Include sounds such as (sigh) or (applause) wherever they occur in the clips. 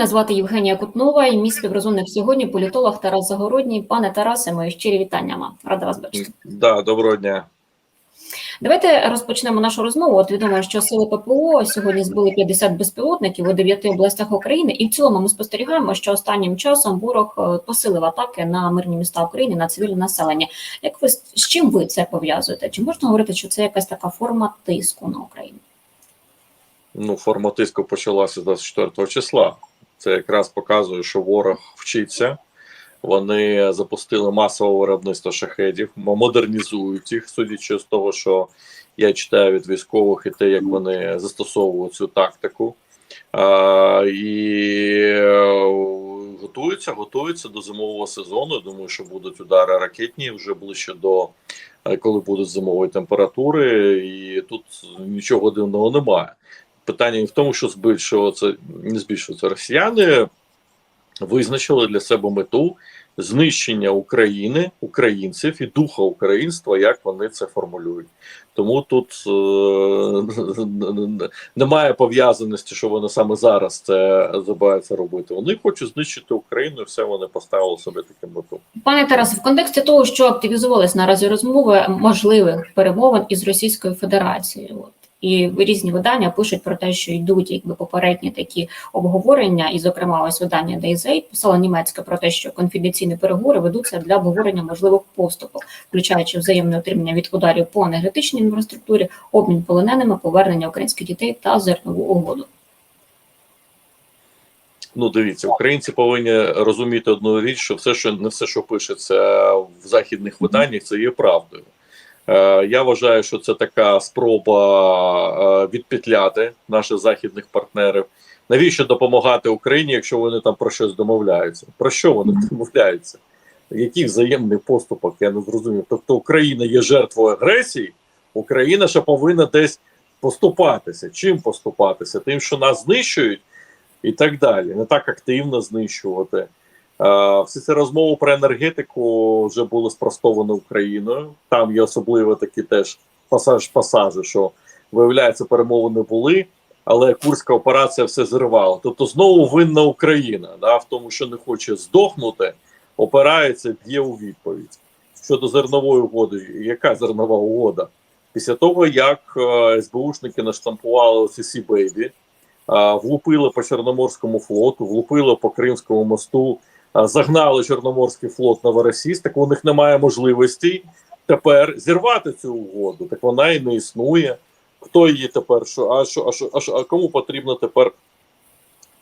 Мене звати Євгенія Кутнова і мій співрозумник сьогодні політолог Тарас Загородній. Пане Тарасе, мої щирі вітання вам. Рада вас бачити. Да, доброго дня. Давайте розпочнемо нашу розмову. От відомо, що сили ППО сьогодні збили 50 безпілотників у дев'яти областях України, і в цілому ми спостерігаємо, що останнім часом ворог е, посилив атаки на мирні міста України на цивільне населення. Як ви з чим ви це пов'язуєте? Чи можна говорити, що це якась така форма тиску на Україну? Ну, форма тиску почалася 24 числа. Це якраз показує, що ворог вчиться. Вони запустили масове виробництво шахедів, модернізують їх, судячи з того, що я читаю від військових і те, як вони застосовують цю тактику. А, І е, готуються, готуються до зимового сезону. Я Думаю, що будуть удари ракетні вже ближче до е, коли будуть зимові температури, і тут нічого дивного немає. Питання не в тому, що збільшується, не збільшується росіяни, визначили для себе мету знищення України, українців і духа українства, як вони це формулюють. Тому тут е- (laughs) немає пов'язаності, що вони саме зараз це забираються робити. Вони хочуть знищити Україну, і все вони поставили собі таку мету. Пане Тарасе, в контексті того, що активізувалися наразі розмови можливих перемовин із Російською Федерацією. І різні видання пишуть про те, що йдуть якби попередні такі обговорення, і, зокрема, ось видання DayZ писала німецьке про те, що конфіденційні переговори ведуться для обговорення можливих поступок, включаючи взаємне отримання від ударів по енергетичній інфраструктурі, обмін полоненими, повернення українських дітей та зернову угоду. Ну, дивіться, українці повинні розуміти одну річ, що все, що не все, що пишеться в західних виданнях, це є правдою. Е, Я вважаю, що це така спроба е, відпетляти наших західних партнерів. Навіщо допомагати Україні, якщо вони там про щось домовляються? Про що вони домовляються? Яких взаємних поступок? Я не зрозумів. Тобто Україна є жертвою агресії, Україна ще повинна десь поступатися. Чим поступатися? Тим, що нас знищують, і так далі. Не так активно знищувати. Uh, всі ці розмови про енергетику вже були спростовані Україною. Там є особливо такі теж пасаж пасажі, що виявляється, перемовини були, але Курська операція все зривала. Тобто знову винна Україна да, в тому, що не хоче здохнути, опирається, б'є у відповідь. Щодо зернової угоди, яка зернова угода? Після того, як uh, СБУшники наштампували ці Бейбі, uh, влупили по Чорноморському флоту, влупили по Кримському мосту загнали Чорноморський флот Новоросійськ, так у них немає можливості тепер зірвати цю угоду. Так вона і не існує. Хто її тепер? Що, а що, а що, а що, а кому потрібно тепер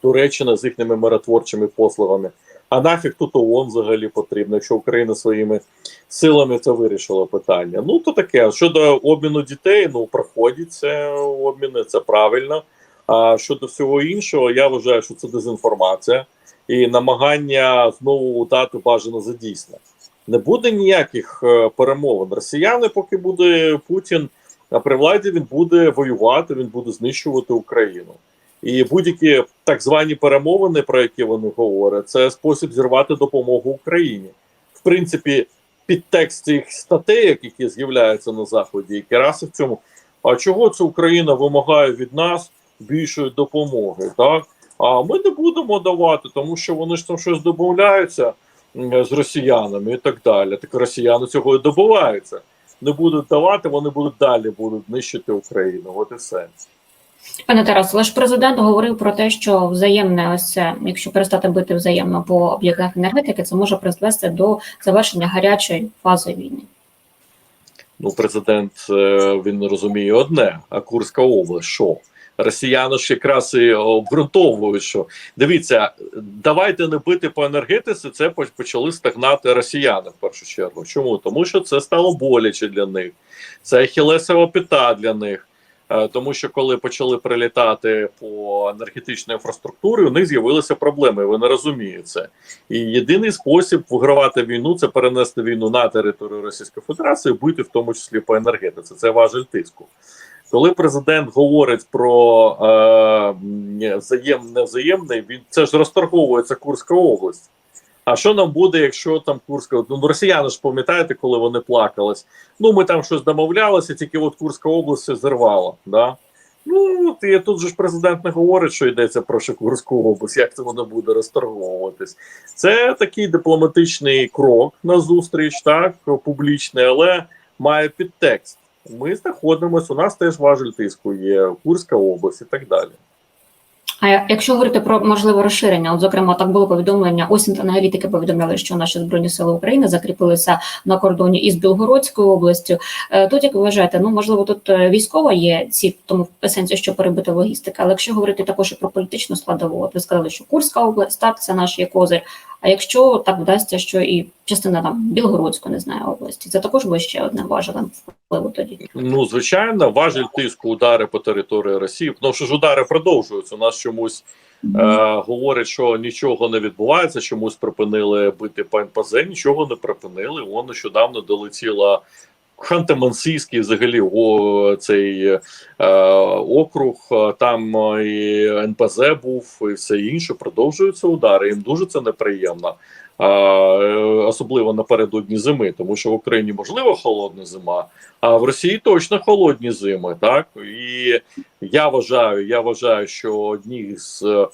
Туреччина з їхніми миротворчими послугами? А нафіг тут ООН взагалі потрібно, якщо Україна своїми силами це вирішила питання. Ну то таке. Щодо обміну дітей, ну проходять це обміни, це правильно. А щодо всього іншого, я вважаю, що це дезінформація і намагання знову дати бажано за. Не буде ніяких е, перемовин. Росіяни, поки буде Путін при владі, він буде воювати, він буде знищувати Україну. І будь-які так звані перемовини, про які вони говорять, це спосіб зірвати допомогу Україні. В принципі, підтекст цих статей, які з'являються на заході, і кераси в цьому. А чого це Україна вимагає від нас більшої допомоги? Так а ми не будемо давати, тому що вони ж там щось домовляються з росіянами і так далі. Так росіяни цього і добуваються. Не будуть давати, вони будуть далі будуть нищити Україну. От і все. Пане Тарас, ваш президент говорив про те, що взаємне ось це, якщо перестати бити взаємно по об'єктах енергетики, це може призвести до завершення гарячої фази війни. Ну, президент він розуміє одне: а Курська область що? Росіяни ж якраз і обґрунтовують, що дивіться, давайте не бити по енергетиці. Це почали стагнати росіяни в першу чергу. Чому? Тому що це стало боляче для них, це хілесова піта для них. Тому що коли почали прилітати по енергетичній інфраструктурі, у них з'явилися проблеми. Вони розуміють це. І єдиний спосіб вигравати війну це перенести війну на територію Російської Федерації, бити в тому числі по енергетиці. Це важель тиску. Коли президент говорить про е, взаємне взаємне, він це ж розторговується Курська область. А що нам буде, якщо там Курська ну росіяни ж пам'ятаєте, коли вони плакались? Ну ми там щось домовлялися, тільки от Курська область зірвала. Да? Ну, ти, тут же ж президент не говорить, що йдеться про Шикурську область, як це воно буде розторговуватись. Це такий дипломатичний крок на зустріч, так, публічний, але має підтекст. Ми знаходимося, у нас теж важель тиску є, Курська область і так далі. А якщо говорити про можливе розширення, от зокрема, так було повідомлення. Ось аналітики повідомляли, що наші збройні сили України закріпилися на кордоні із Білгородською областю. Е, Тут як ви вважаєте, ну можливо, тут е, військова є ці в тому сенсі, що перебити логістика. Але якщо говорити також і про політичну складову, от ви сказали, що Курська область, так це наш є козир. А якщо так вдасться, що і частина там Білгородської, не знаю, області, це також буде ще одне важелем впливу тоді. Ну, звичайно, важіль тиску удари по території Росії, тому що ж удари продовжуються. У нас чомусь е, говорять, що нічого не відбувається, чомусь припинили бити по пазе, нічого не припинили. Воно нещодавно долетіла Ханты-Мансійський взагалі о, цей е, округ, е, там е, і НПЗ був, і все інше. Продовжуються удари. Їм дуже це неприємно. Е, особливо напередодні зими, тому що в Україні можливо холодна зима, а в Росії точно холодні зими. Так і я вважаю, я вважаю, що одні з е,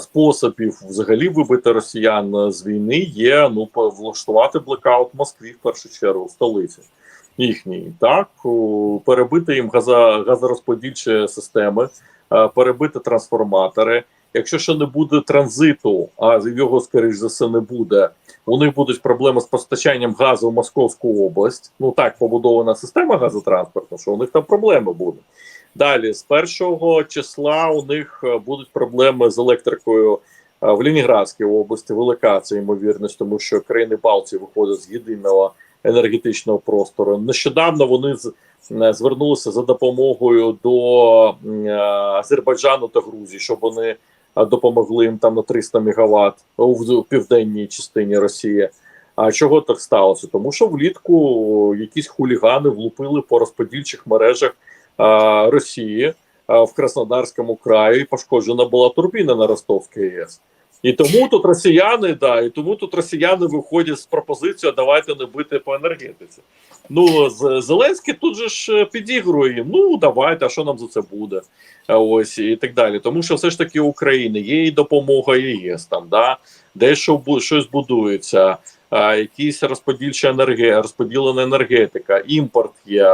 способів взагалі вибити росіян з війни є ну влаштувати блекаут в Москві в першу чергу в столиці їхній, так перебити їм газа, газорозподільчі системи, е, перебити трансформатори. Якщо ще не буде транзиту, а його скоріш за все не буде, у них будуть проблеми з постачанням газу в Московську область. Ну так побудована система газотранспорту, що у них там проблеми будуть. Далі, з першого числа, у них е, будуть проблеми з електрикою е, в Лініградській області. Велика це ймовірність, тому що країни Балтії виходять з єдиного енергетичного простору. Нещодавно вони е, звернулися за допомогою до е, Азербайджану та Грузії, щоб вони е, допомогли їм там на 300 мегаватт у південній частині Росії. А чого так сталося? Тому що влітку якісь хулігани влупили по розподільчих мережах а, Росії а, в Краснодарському краї. Пошкоджена була турбіна на Ростовській АЕС. І тому тут росіяни, да, і тому тут росіяни виходять з пропозицією давайте не бити по енергетиці. Ну, Зеленський тут же ж е, підігрує. Ну давайте, а що нам за це буде? Ось і так далі. Тому що все ж таки України є і допомога ЄС там, да, дещо щось будується, а, якісь розподільча енергія, розподілена енергетика, імпорт є,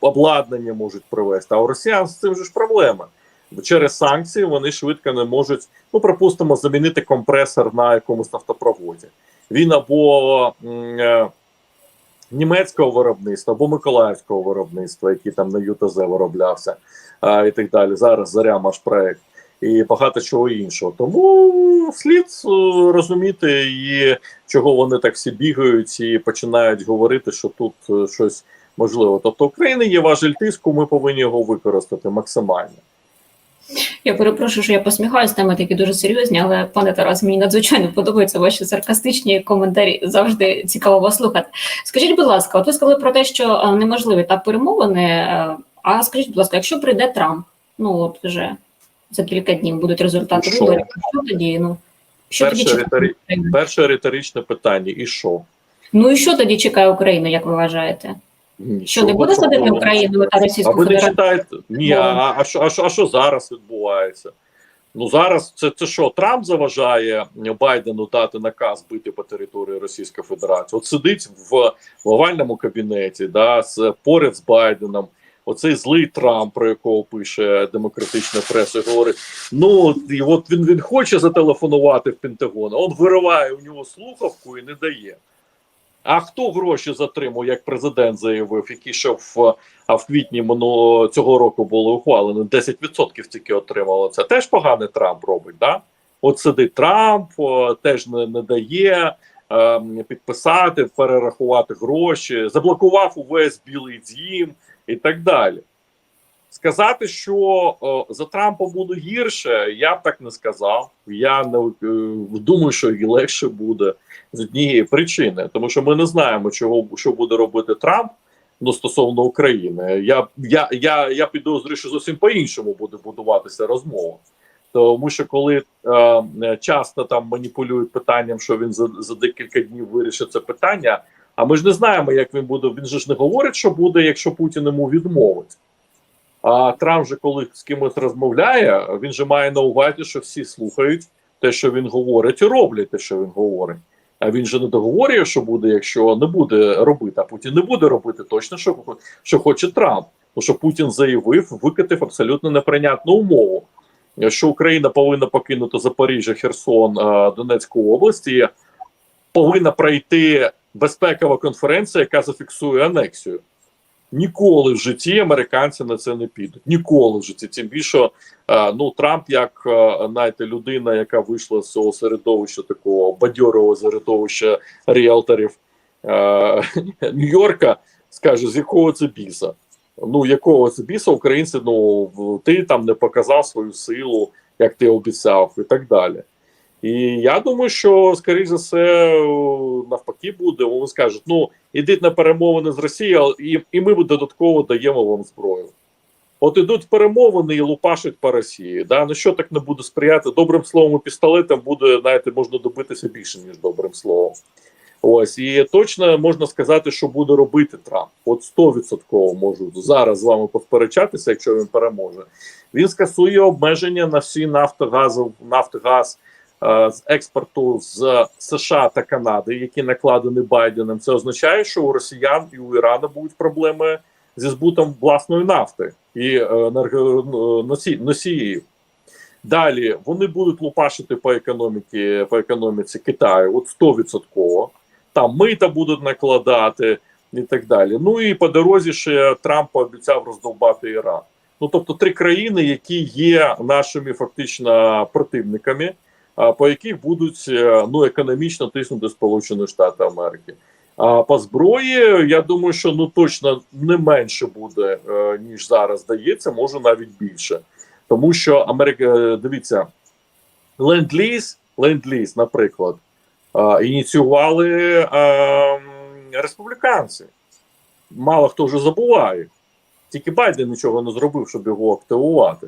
обладнання можуть привезти. А у росіян з цим же ж проблема. Через санкції вони швидко не можуть, ну припустимо, замінити компресор на якомусь нафтопроводі. Він або е, німецького виробництва, або миколаївського виробництва, який там на ЮТЗ вироблявся, а, і так далі. Зараз заря наш проект. І багато чого іншого. Тому слід е, розуміти, і чого вони так всі бігають і починають говорити, що тут е, щось можливо. Тобто, України є важель тиску, ми повинні його використати максимально. Я перепрошую, що я посміхаюсь, теми такі дуже серйозні, але пане Тарас, мені надзвичайно подобаються ваші саркастичні коментарі. Завжди цікаво вас слухати. Скажіть, будь ласка, от ви сказали про те, що е, неможливі так перемовини. е, А скажіть, будь ласка, якщо прийде Трамп, ну от вже за кілька днів будуть результати виборів, що тоді? Ну що Перше тоді риторі- Перше риторичне питання: і що? Ну і що тоді чекає Україна, як ви вважаєте? Що не буде садити. Україну та А ви не читаєте? Ні, а, а, що, а, що, а що зараз відбувається? Ну зараз це, це що, Трамп заважає Байдену дати наказ бити по території Російської Федерації. От сидить в, в овальному кабінеті, да, з, поряд з Байденом. Оцей злий Трамп, про якого пише демократична преса, і говорить: ну і от він, він хоче зателефонувати в Пентагон, а он вириває у нього слухавку і не дає. А хто гроші затримав, як президент заявив, які ще в, а в квітні минулого цього року було ухвалено, 10% тільки отримало. Це теж поганий Трамп робить. Да? От сидить Трамп, теж не, не дає е, підписати, перерахувати гроші, заблокував увесь Білий Дім і так далі. Сказати, що за Трампа буде гірше, я б так не сказав. Я не е, думаю, що і легше буде з однієї причини, тому що ми не знаємо, чого що буде робити Трамп ну, стосовно України. Я я, я, я підозрюю, що зовсім по-іншому буде будуватися розмова. Тому що коли е, часто там маніпулюють питанням, що він за, за декілька днів вирішить це питання, а ми ж не знаємо, як він буде. Він же ж не говорить, що буде, якщо Путін йому відмовить. А Трамп же, коли з кимось розмовляє, він же має на увазі, що всі слухають те, що він говорить, і роблять те, що він говорить. А він же не договорює, що буде, якщо не буде робити, а Путін не буде робити точно, що, що хоче Трамп. Тому що Путін заявив, викатив абсолютно неприйнятну умову, що Україна повинна покинути Запоріжжя, Херсон, е, Донецьку область і повинна пройти безпекова конференція, яка зафіксує анексію. Ніколи в житті американці на це не підуть. Ніколи в житті. Тим більше, е, ну Трамп, як е, знаєте, людина, яка вийшла з цього середовища, такого бадьорого середовища ріелторів е, (laughs) Нью-Йорка, скаже, з якого це біса. Ну, якого це біса, українці, ну ти там не показав свою силу, як ти обіцяв, і так далі. І я думаю, що скоріш за все навпаки буде. Вони скажуть: ну ідіть на перемовини з Росією, і, і ми додатково даємо вам зброю. От ідуть перемовини і лупашать по Росії. Да? Ну що так не буде сприяти? Добрим словом і пістолетом буде, знаєте, можна добитися більше, ніж добрим словом. Ось і точно можна сказати, що буде робити Трамп. От 100% можу зараз з вами посперечатися, якщо він переможе. Він скасує обмеження на всі нафтогаз е, з експорту з США та Канади, які накладені Байденом. Це означає, що у росіян і у Ірану будуть проблеми зі збутом власної нафти і е, енерго- носі- носіїв. Далі вони будуть лупашити по економіці, по економіці Китаю, от 100%. Там мита будуть накладати і так далі. Ну і по дорозі ще Трамп пообіцяв роздовбати Іран. Ну тобто три країни, які є нашими фактично противниками, по яких будуть е, ну економічно тиснути Сполучені Штати Америки. А по зброї, я думаю, що ну точно не менше буде, е, ніж зараз здається, може навіть більше. Тому що Америка, е, дивіться, ленд-ліз, ленд-ліз, наприклад, ініціювали республіканці. Мало хто вже забуває. Тільки Байден нічого не зробив, щоб його активувати.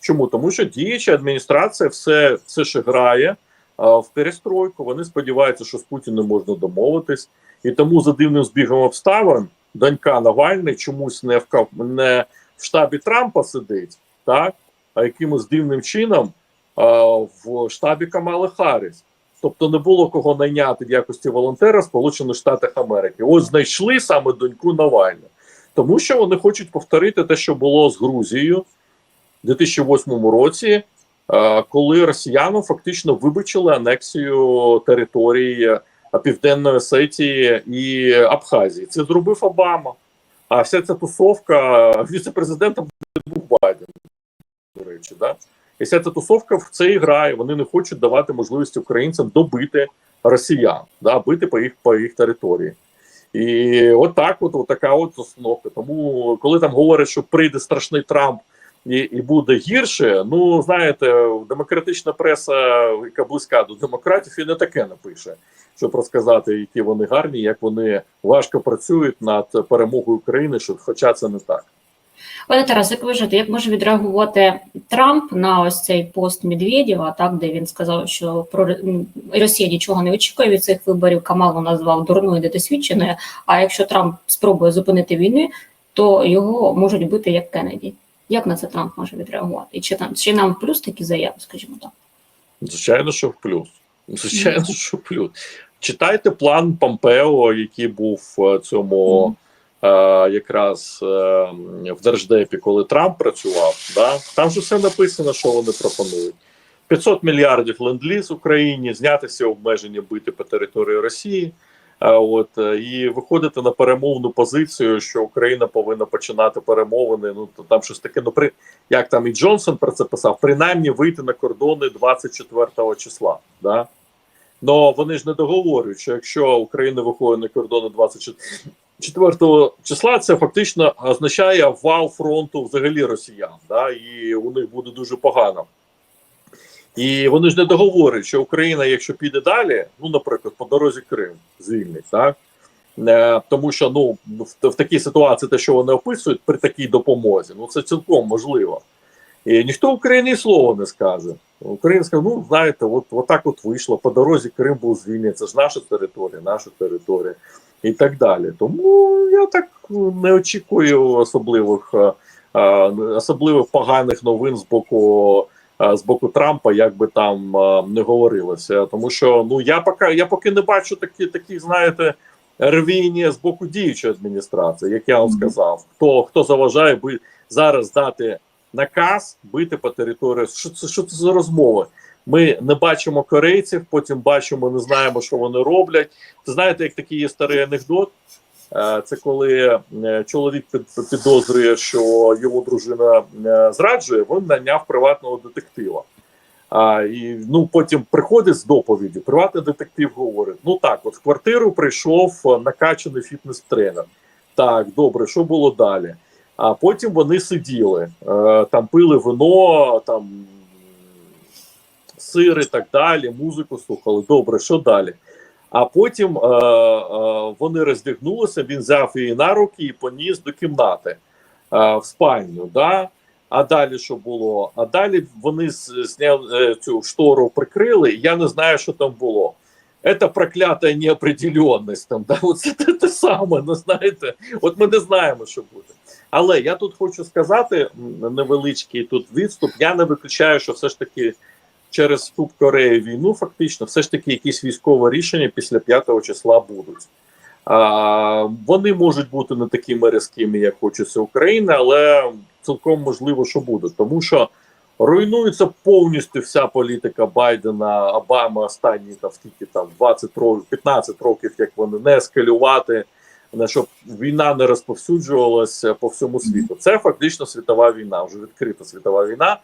Чому? Тому що діюча адміністрація все, все ще грає а, в перестройку. Вони сподіваються, що з Путіним можна домовитись. І тому за дивним збігом обставин донька Навальний чомусь не в, не в штабі Трампа сидить, так? а якимось дивним чином а, в штабі Камали Харріс. Тобто не було кого найняти в якості волонтера Сполучених Штатах Америки. Ось знайшли саме доньку Навального. Тому що вони хочуть повторити те, що було з Грузією у 2008 році, е, коли росіянам фактично вибачили анексію території е, Південної Осетії і Абхазії. Це зробив Обама. А вся ця тусовка віце-президентом був Байден, до речі, да? І вся ця тусовка в це грає. Вони не хочуть давати можливості українцям добити росіян, да, бити по їх по їх території. І от так, от, от така от установка. Тому, коли там говорять, що прийде страшний Трамп і, і буде гірше, ну знаєте, демократична преса, яка близька до демократів, і не таке напише, щоб розказати, які вони гарні, як вони важко працюють над перемогою України, що, хоча це не так. Пане Тарас, як вважаєте, як може відреагувати Трамп на ось цей пост Медведєва, так де він сказав, що про Росія нічого не очікує від цих виборів. Камалу назвав дурною недосвідченою. А якщо Трамп спробує зупинити війни, то його можуть бити як Кеннеді. Як на це Трамп може відреагувати? І чи там чи нам в плюс такі заяви, скажімо так? Звичайно, що в плюс. Звичайно, що в плюс. Читайте план Помпео, який був в цьому е, якраз е, в Держдепі, коли Трамп працював. Да? Там же все написано, що вони пропонують. 500 мільярдів ленд-ліз Україні, зняти всі обмеження бити по території Росії. А от е, і виходити на перемовну позицію, що Україна повинна починати перемовини. Ну то там щось таке. Ну при як там і Джонсон про це писав, принаймні вийти на кордони 24 числа. Да? Но вони ж не договорюють, що якщо Україна виходить на кордони 24 числа, це фактично означає вал фронту взагалі росіян. Да? І у них буде дуже погано. І вони ж не договорюють, що Україна, якщо піде далі, ну, наприклад, по дорозі Крим звільнить, так? Е, тому що ну, в, в такій ситуації, те, що вони описують при такій допомозі, ну це цілком можливо. І ніхто Україні слова не скаже. Україна скаже, ну знаєте, от, от так от вийшло, по дорозі Крим був звільнений, це ж наша територія, наша територія і так далі. Тому я так не очікую особливих е, е, особливо поганих новин з боку. Е, З боку Трампа, як би там е, не говорилося, тому що ну я поки я поки не бачу такі, такі, знаєте, рвіння з боку діючої адміністрації, як я вам сказав, хто хто заважає би зараз дати наказ бити по території. Що це що це за розмови? Ми не бачимо корейців, потім бачимо, не знаємо, що вони роблять. Ти знаєте, як такий є старий анекдот. Е, Це коли е, чоловік під- підозрює, що його дружина е, зраджує, він наняв приватного детектива. А, і ну потім приходить з доповіді. Приватний детектив говорить: ну так, от в квартиру прийшов накачаний фітнес-тренер. Так, добре, що було далі? А потім вони сиділи, там пили вино, там сир і так далі, музику слухали. Добре, що далі? А потім е, е, вони роздягнулися, він взяв її на руки і поніс до кімнати е, в спальню. Да? А далі що було? А далі вони зняли е, цю штору, прикрили. Я не знаю, що там було. Це проклята неопределенність. Там, да? Оце те, те саме, ну знаєте, от ми не знаємо, що буде. Але я тут хочу сказати невеличкий тут відступ. Я не виключаю, що все ж таки через вступ Кореї війну, фактично, все ж таки якісь військові рішення після 5 числа будуть. А, вони можуть бути не такими різкими, як хочеться Україна, але цілком можливо, що буде, тому що руйнується повністю вся політика Байдена, Обами останні там скільки там 20 років, 15 років, як вони не ескалювати, щоб війна не розповсюджувалася по всьому світу. Це фактично світова війна, вже відкрита світова війна,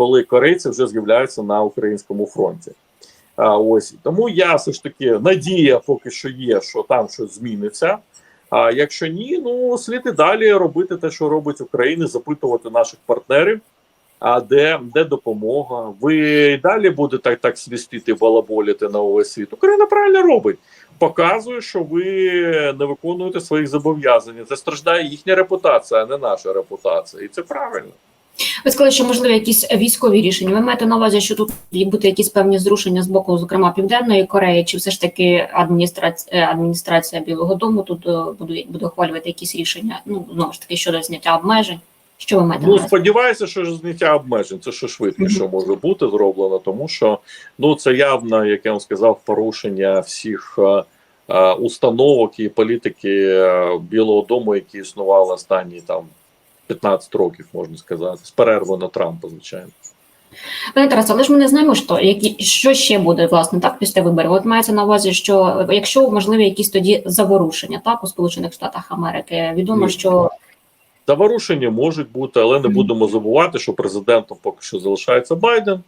коли корейці вже з'являються на українському фронті. А, ось тому я все ж таки надія, поки що є, що там щось зміниться. А якщо ні, ну слід і далі робити те, що робить Україна, запитувати наших партнерів. А де, де допомога? Ви далі будете так, так свістити, балаболіти на увесь світ. Україна правильно робить. Показує, що ви не виконуєте своїх зобов'язань. Це страждає їхня репутація, а не наша репутація. І це правильно. Ви сказали, що можливі якісь військові рішення. Ви маєте на увазі, що тут бути якісь певні зрушення з боку, зокрема Південної Кореї, чи все ж таки адміністрація адміністрація Білого Дому тут е, буде буде ухвалювати якісь рішення? Ну знову ж таки щодо зняття обмежень. Що ви маєте Ну сподіваюся, що ж зняття обмежень це що швидше може бути зроблено, тому що ну це явно, як я вам сказав, порушення всіх е, е, установок і політики е, Білого Дому, які існували останні там 15 років, можна сказати, з перервою на Трампа, звичайно. Пане Тарасе, але ж ми не знаємо, що які що ще буде власне так після виборів. От мається на увазі, що якщо можливі якісь тоді заворушення так у Сполучених Штатах Америки, відомо, Ні. що Заворушення можуть бути, але не будемо забувати, що президентом поки що залишається Байден.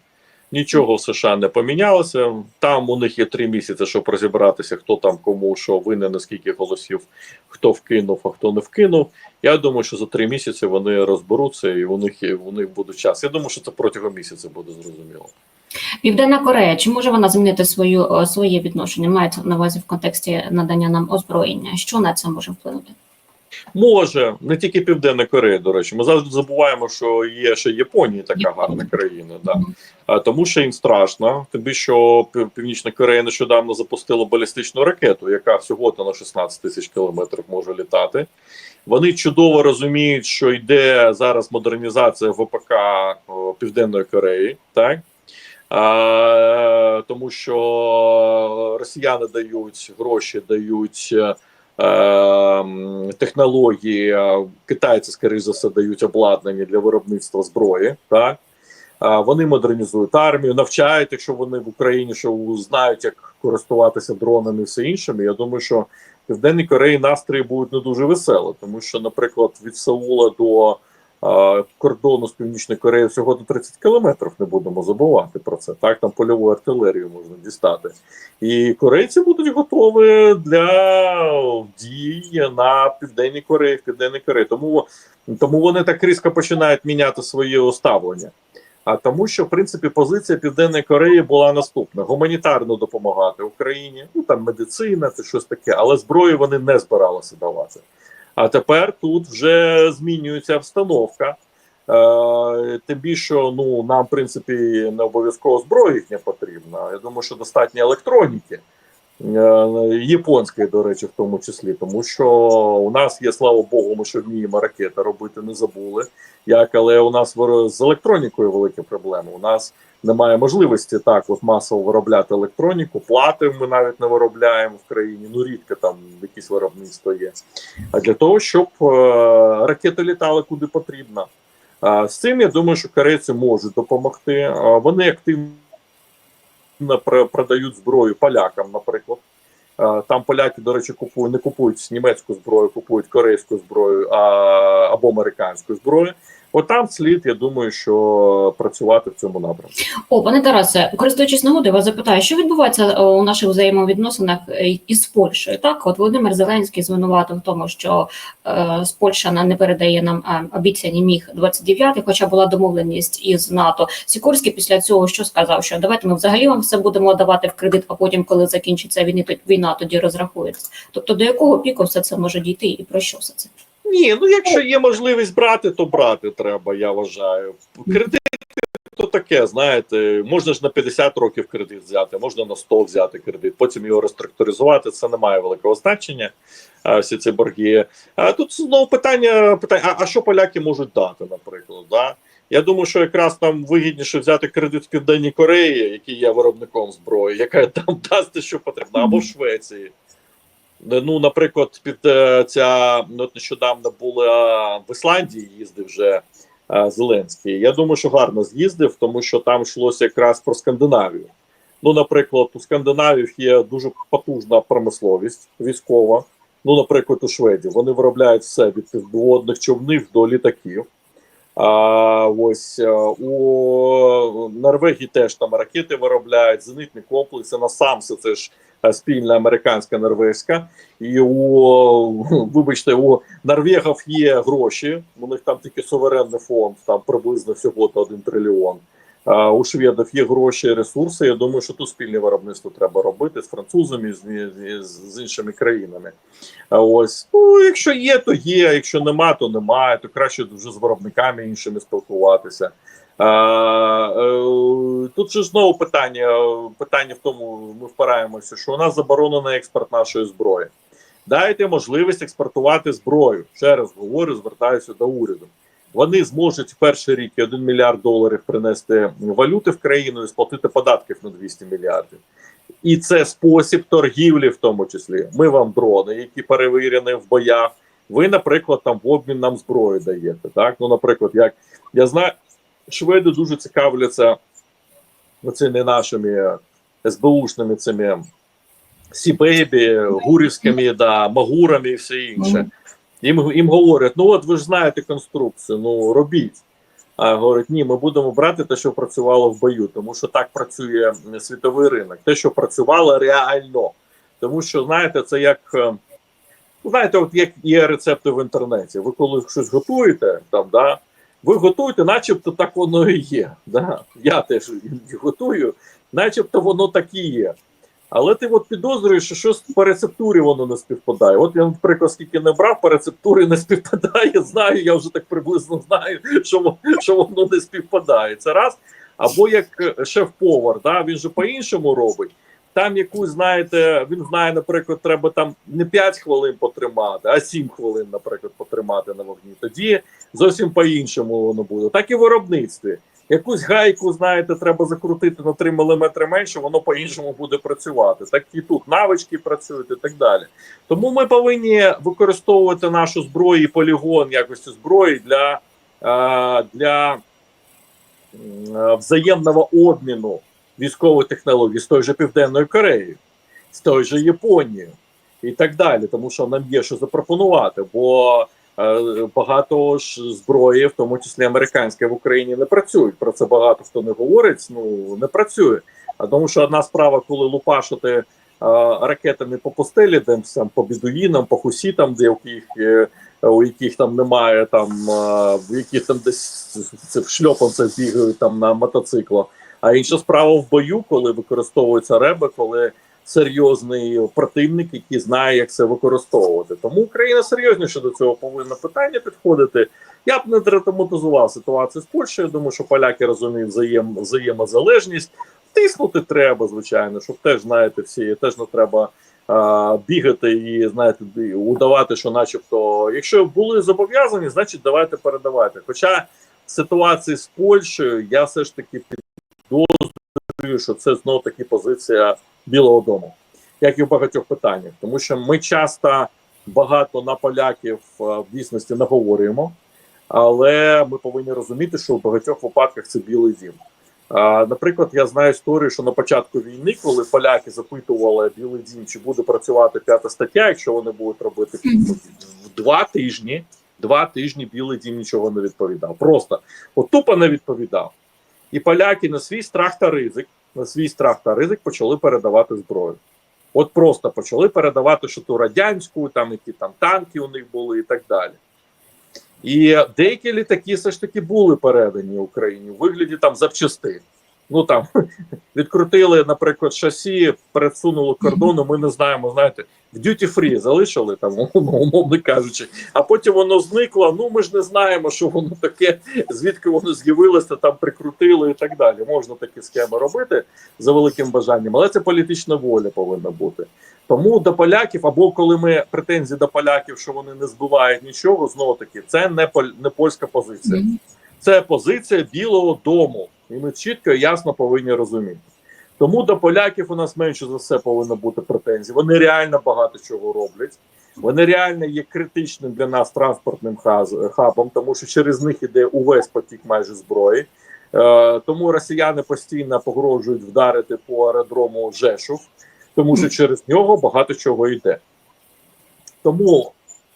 Нічого в США не помінялося. Там у них є три місяці, щоб розібратися, хто там кому що винен, скільки голосів, хто вкинув, а хто не вкинув. Я думаю, що за три місяці вони розберуться, і у них у них буде час. Я думаю, що це протягом місяця буде зрозуміло. Південна Корея, чи може вона змінити свою е, своє відношення? Мається на увазі в контексті надання нам озброєння? Що на це може вплинути? Може, не тільки Південна Корея, до речі. Ми завжди забуваємо, що є ще Японія, така гарна країна. Да. А, тому що їм страшно. Тим більше, що Північна Корея нещодавно запустила балістичну ракету, яка всього на 16 тисяч кілометрів може літати. Вони чудово розуміють, що йде зараз модернізація ВПК Південної Кореї, так. А, тому що росіяни дають гроші, дають технології, китайці, скоріше за все, дають обладнання для виробництва зброї. Так? Вони модернізують армію, навчають, якщо вони в Україні що знають, як користуватися дронами і все іншим. Я думаю, що в Південній Кореї настрої будуть не дуже веселі, тому що, наприклад, від Сеула до кордону з Північною Кореєю всього до 30 кілометрів не будемо забувати про це. Так, там польову артилерію можна дістати. І корейці будуть готові для дій на Південній Кореї, в Південній Кореї. Тому, тому вони так різко починають міняти своє ставлення. А тому, що в принципі позиція Південної Кореї була наступна: гуманітарно допомагати Україні, ну там медицина, це щось таке, але зброю вони не збиралися давати. А тепер тут вже змінюється обстановка. Е, тим більше ну нам, в принципі, не обов'язково зброя їхня потрібна. Я думаю, що достатньо електроніки. Е, Японської, до речі, в тому числі, тому що у нас є, слава Богу, ми ще вміємо ракети робити, не забули. Як, але у нас з електронікою великі проблеми. У нас немає можливості так от масово виробляти електроніку. Плати ми навіть не виробляємо в країні. Ну рідко там якісь виробництво є. А для того, щоб е, ракети літали куди потрібно. А з цим я думаю, що корейці можуть допомогти. А Вони активно продають зброю полякам, наприклад. Е, Там поляки, до речі, купують, не купують німецьку зброю, купують корейську зброю а, або американську зброю. От там слід, я думаю, що працювати в цьому напрямку. О, пане Тарасе, користуючись нагодою, вас запитаю, що відбувається е, у наших взаємовідносинах е, із Польщею? Так, от Володимир Зеленський звинуватив в тому, що е, Польща не передає нам е, обіцяні міг 29 хоча була домовленість із НАТО. Сікорський після цього що сказав? Що давайте ми взагалі вам все будемо давати в кредит, а потім, коли закінчиться війни, то- війна, тоді розрахується. Тобто до якого піку все це може дійти, і про що все це? Ні, ну якщо є можливість брати, то брати треба, я вважаю. Кредит то таке, знаєте, можна ж на 50 років кредит взяти, можна на 100 взяти кредит, потім його реструктуризувати. Це не має великого значення. а, Всі ці борги. А тут знову питання: питання: а, що поляки можуть дати, наприклад? Да? Я думаю, що якраз там вигідніше взяти кредит в Південній Кореї, який є виробником зброї, яка там дасть що потрібно, або в Швеції. Ну, наприклад, під е, ця ну, от нещодавно була в Ісландії, їздив вже е, Зеленський. Я думаю, що гарно з'їздив, тому що там йшлося якраз про Скандинавію. Ну, наприклад, у Скандинавів є дуже потужна промисловість військова. Ну, наприклад, у Шведів вони виробляють все від підводних човнів до літаків. А ось е, у Норвегії теж там ракети виробляють, зенитні комплекси, насамси це ж е, спільна американська норвезька. І у вибачте, у норвегів є гроші. У них там тільки суверенний фонд, там приблизно всього то 1 трильйон. А у шведів є гроші ресурси. Я думаю, що тут спільне виробництво треба робити з французами з, з, з іншими країнами. А ось ну, якщо є, то є. Якщо нема, то немає. То краще вже з виробниками іншими спілкуватися. Е, тут же знову питання. Питання в тому, ми впираємося, що у нас заборонений експорт нашої зброї. Дайте можливість експортувати зброю. Ще раз говорю, звертаюся до уряду. Вони зможуть в перший рік 1 мільярд доларів принести валюти в країну і сплатити податків на 200 мільярдів. І це спосіб торгівлі, в тому числі. Ми вам дрони, які перевірені в боях. Ви, наприклад, там в обмін нам зброю даєте. Так, ну, наприклад, як я знаю, шведи дуже цікавляться цими нашими СБУшними цими Сібейбі, гурівськими, да, магурами і все інше. Їм, їм говорять: ну от ви ж знаєте конструкцію, ну робіть. А говорять, ні, ми будемо брати те, що працювало в бою, тому що так працює світовий ринок, те, що працювало реально. Тому що, знаєте, це як. е, Знаєте, от як є рецепти в інтернеті. Ви коли щось готуєте, там, да, ви готуєте, начебто так воно і є. Да? Я теж готую, начебто воно так і є. Але ти от підозрюєш, що щось по рецептурі воно не співпадає. От я, наприклад, скільки не брав, по рецептурі не співпадає. Знаю, я вже так приблизно знаю, що, що воно не співпадає. Це раз. Або як е, шеф-повар, да, він же по-іншому робить. Там якусь, знаєте, він знає, наприклад, треба там не 5 хвилин потримати, а 7 хвилин, наприклад, потримати на вогні. Тоді зовсім по-іншому воно буде. Так і в виробництві. Якусь гайку, знаєте, треба закрутити на 3 мм менше, воно по-іншому буде працювати. Так і тут навички працюють і так далі. Тому ми повинні використовувати нашу зброю і полігон якості зброї для, е, для е, взаємного обміну військових технологій з тою же Південною Кореєю, з тою же Японією і так далі, тому що нам є що запропонувати. бо Е, Багато ж зброї, в тому числі американське, в Україні не працюють. Про це багато хто не говорить. Ну не працює. А тому, що одна справа, коли лупашити е, ракетами по постелі, де там по бідуїнам, по хусітам, де у яких, е, у яких там немає там, в яких там десь це в шльопанцях бігають там на мотоциклах. А інша справа в бою, коли використовуються реби, коли серйозний противник, який знає, як це використовувати. Тому Україна серйозніше до цього повинна питання підходити. Я б не драматизував ситуацію з Польщею. Думаю, що поляки розуміють взаєм, взаємозалежність. тиснути треба, звичайно, щоб теж знаєте, всі теж не треба бігати і знаєте, удавати, що, начебто, якщо були зобов'язані, значить давайте передавайте. Хоча ситуації з Польщею я все ж таки підозрюю, що це знов таки позиція Білого Дому, як і в багатьох питаннях, тому що ми часто багато на поляків в дійсності наговорюємо. Але ми повинні розуміти, що в багатьох випадках це білий дім. Наприклад, я знаю історію, що на початку війни, коли поляки запитували Білий Дім, чи буде працювати п'ята стаття, якщо вони будуть робити в два тижні, два тижні Білий Дім нічого не відповідав. Просто от тупо не відповідав. І поляки на свій страх та ризик, на свій страх та ризик почали передавати зброю. От просто почали передавати що ту радянську, там які там танки у них були і так далі. І деякі літаки все ж таки були передані Україні у вигляді там запчастин. Ну там відкрутили, наприклад, шасі, пересунули кордону. Ми не знаємо, знаєте, в дюті фрі залишили там, (laughs) умовно кажучи, а потім воно зникло. Ну ми ж не знаємо, що воно таке, звідки воно з'явилося, там прикрутили і так далі. Можна такі схеми робити за великим бажанням, але це політична воля повинна бути. Тому до поляків, або коли ми претензії до поляків, що вони не збивають нічого, знову таки, це не не польська позиція, це позиція Білого Дому, і ми чітко і ясно повинні розуміти. Тому до поляків у нас менше за все повинно бути претензій. Вони реально багато чого роблять. Вони реально є критичним для нас транспортним хабом, тому що через них іде увесь потік майже зброї. Е, тому росіяни постійно погрожують вдарити по аеродрому Жешув, тому що через нього багато чого йде. Тому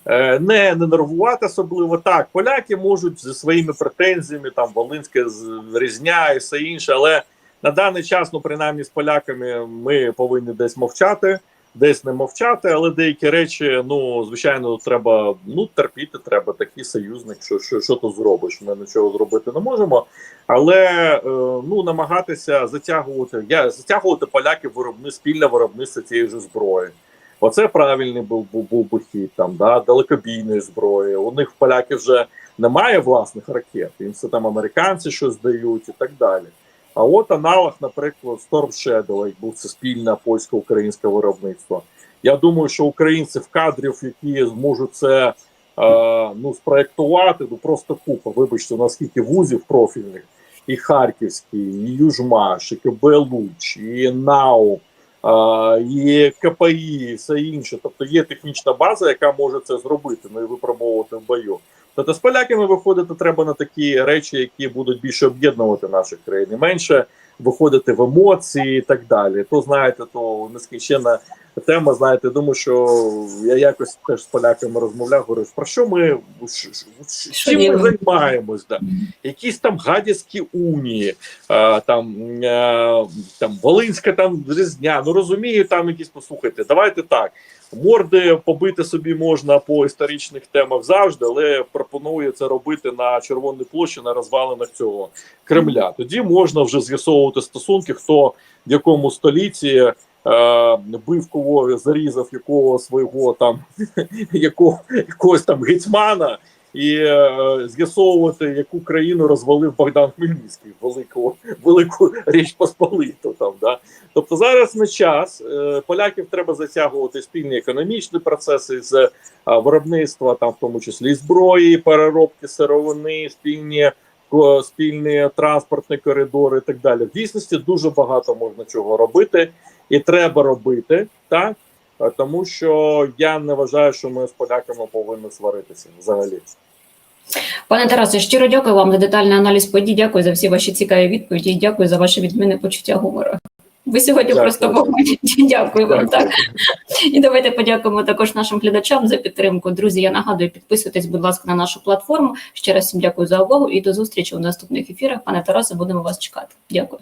не, не нервувати особливо так. Поляки можуть зі своїми претензіями, там Волинське різня і все інше, але на даний час, ну принаймні з поляками, ми повинні десь мовчати, десь не мовчати, але деякі речі, ну звичайно, треба ну терпіти, треба такий союзник, що, що, що то зробиш. Ми нічого зробити не можемо. Але е, ну намагатися затягувати, я затягувати поляків виробни спільне виробництво цієї ж зброї. Оце правильний був, був, був би хід там, да, далекобійної зброї. У них в поляків вже немає власних ракет. Їм все там американці щось дають і так далі. А от аналог, наприклад, Storm Shadow, як був це спільне польсько-українське виробництво. Я думаю, що українців кадрів, які зможуть це е, ну, спроектувати, ну просто купа. Вибачте, у нас скільки вузів профільних, і Харківський, і Южмаш, і КБ Луч, і НАУ, і КПІ, все інше. Тобто є технічна база, яка може це зробити, ну і випробовувати в бою. Тобто з поляками виходити треба на такі речі, які будуть більше об'єднувати наші країни, менше виходити в емоції і так далі. То знаєте, то нескінченна тема. Знаєте, думаю, що я якось теж з поляками розмовляв, говорю, про що ми чим ми займаємось? Да? Якісь там гадяцькі унії, а, там, а, там Волинська там різня. Ну розумію, там якісь послухайте. Давайте так. Морди побити собі можна по історичних темах завжди, але пропоную це робити на Червоній площі на розвалинах цього Кремля. Тоді можна вже з'ясовувати стосунки, хто в якому столітті е, бив кого, зарізав якого свого там (laughs) якого, якогось там гетьмана. І е, з'ясовувати, яку країну розвалив Богдан Хмельницький, велику велику річ Посполиту. Там да тобто зараз не час. Е, поляків треба затягувати спільні економічні процеси з е, виробництва, там в тому числі зброї, переробки сировини, спільні ко- спільні транспортні коридори і так далі. В дійсності дуже багато можна чого робити, і треба робити так. Тому що я не вважаю, що ми з поляками повинні сваритися взагалі. Пане Тарасе, щиро дякую вам за детальний аналіз подій. Дякую за всі ваші цікаві відповіді. Дякую за ваше відмінне почуття гумору. Ви сьогодні Дякую. просто вогонь. (laughs) Дякую вам. Дякую. Так і давайте подякуємо також нашим глядачам за підтримку. Друзі, я нагадую, підписуйтесь, будь ласка, на нашу платформу. Ще раз всім дякую за увагу і до зустрічі у наступних ефірах. Пане Тарасе, будемо вас чекати. Дякую.